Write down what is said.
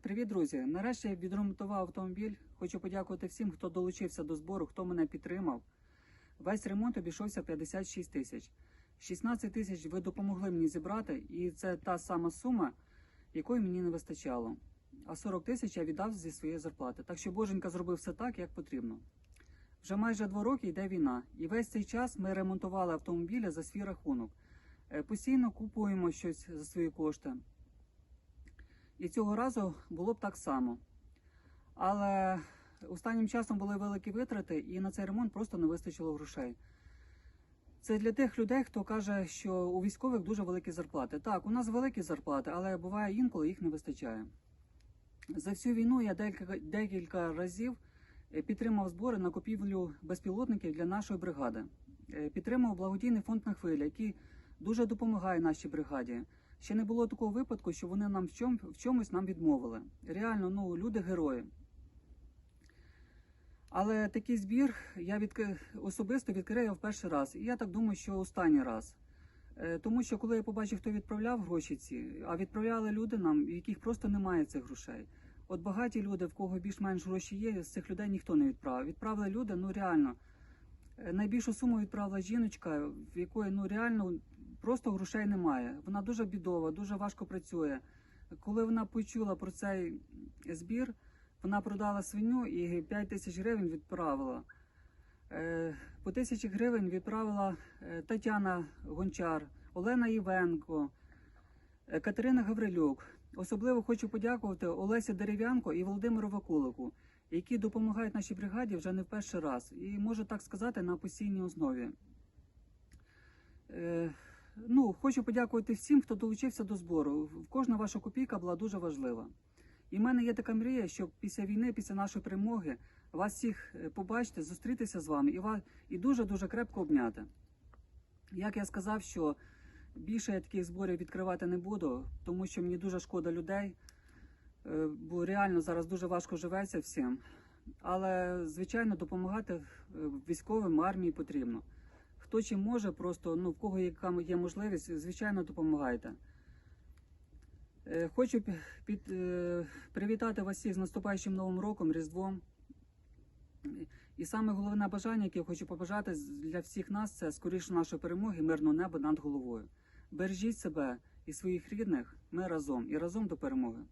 Привіт, друзі! Нарешті я відремонтував автомобіль. Хочу подякувати всім, хто долучився до збору, хто мене підтримав. Весь ремонт обійшовся 56 тисяч. 16 тисяч ви допомогли мені зібрати, і це та сама сума, якої мені не вистачало. А 40 тисяч я віддав зі своєї зарплати. Так що Боженька зробив все так, як потрібно. Вже майже два роки йде війна, і весь цей час ми ремонтували автомобіля за свій рахунок. Е, Постійно купуємо щось за свої кошти. І цього разу було б так само. Але останнім часом були великі витрати, і на цей ремонт просто не вистачило грошей. Це для тих людей, хто каже, що у військових дуже великі зарплати. Так, у нас великі зарплати, але буває інколи їх не вистачає. За всю війну я декілька, разів е, підтримав збори на купівлю безпілотників для нашої бригади. Е, Підтримав благодійний фонд на хвилі, який дуже допомагає нашій бригаді. Ще не було такого випадку, що вони нам в, чом, в чомусь нам відмовили. Реально, ну люди герої. Але такий збір я відк... особисто відкрию в перший раз. І я так думаю, що останній раз. Е, Тому що коли я побачив, хто відправляв гроші ці, а відправляли люди нам, в яких просто немає цих грошей. От багаті люди, в кого більш-менш гроші є, з цих людей ніхто не відправив. Відправили люди, ну реально. Е, Найбільшу суму відправила жіночка, в якої ну реально просто грошей немає. Вона дуже бідова, дуже важко працює. Коли вона почула про цей збір, вона продала свиню і 5 тисяч гривень відправила. Е, По тисячі гривень відправила е, Тетяна Гончар, Олена Івенко, е, Катерина Гаврилюк. Особливо хочу подякувати Олесі Дерев'янко і Володимиру Вакулику, які допомагають нашій бригаді вже не в перший раз. І можу так сказати на постійній основі. Ну, хочу подякувати всім, хто долучився до збору. Кожна ваша копійка була дуже важлива. І в мене є така мрія, щоб після війни, після нашої перемоги, вас всіх е, побачити, зустрітися з вами і вас і дуже дуже крепко обняти. Як я сказав, що більше я таких зборів відкривати не буду, тому що мені дуже шкода людей, е, бо реально зараз дуже важко живеться всім. Але звичайно допомагати е, військовим армії потрібно. Хто чим може, просто ну в кого яка є можливість, звичайно, допомагайте. Е, Хочу пі- під, е, привітати вас всіх з наступаючим новим роком, Різдвом. І саме головне бажання, яке я хочу побажати для всіх нас, це скоріше нашої перемоги, мирного неба над головою. Бережіть себе і своїх рідних, ми разом і разом до перемоги.